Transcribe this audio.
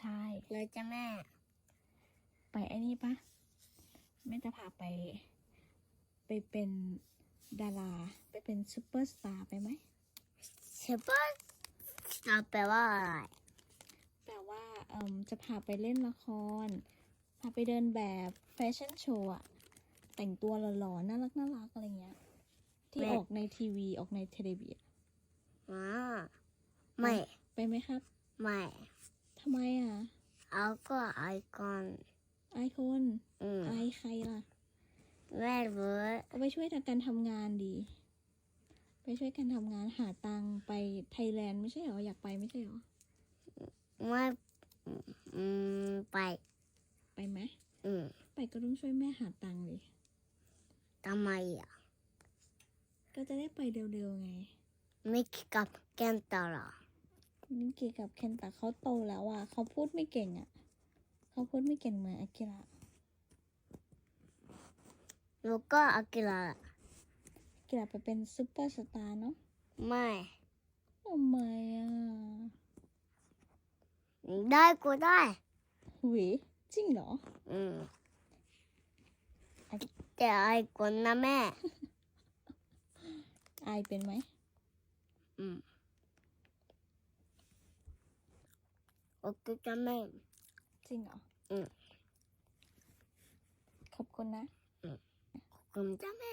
ใช่เลยจ้ะแม่ ไปไอ้นี่ปะแม่จะพาไป ไปเป็นดารา ไปเป็นซูเปอร์สตาร์ไปไหมซูเปอร์สตาร์แปลว่าอะไรแปลว่าเอ่มจะพาไปเล่นละคร พาไปเดินแบบแฟชั่นโชว์อะแต่งตัวหล่อๆน่ารักน่ารักอะไรเงี้ย ที่ออกในทีวีออกในเทเลวิอ่าไม่ ไปไหมครับ ไม่ ทำไมอะ เอาก็ไอคอนอายคนอืมอายใครล่ะแม่รู้ก็ไปช่วยทางการทำงานดี ไปช่วยกันทำงานหาตังค์ไปไทยแลนด์ไม่ใช่เหรอ อยากไปไม่ใช่เหรอ ไม่อืมไป ไปไหมอืมไปก็ต้องช่วยแม่หาตังค์ดิทำไมอะ ก็จะได้ไปเร็วๆไง ไม่คิดกับแกนตลอด นี่เกี่ยวกับเคนตะเขาโตแล้วอะเขาพูดไม่เก่งอะเขาพูดไม่เก่งเหมือนอากิระแล้วก็อากิระอากิระไปเป็นซูเปอร์สตาร์เนาะไม่ทำไมอะได้ก็ได้หวีจริงเหรอ อืมแต่ไอคนนะแม่อายเป็นไหม อืม โอเคจ้ะแม่จริงเหรออืมขอบคุณนะขอบคุณจ้ะแม่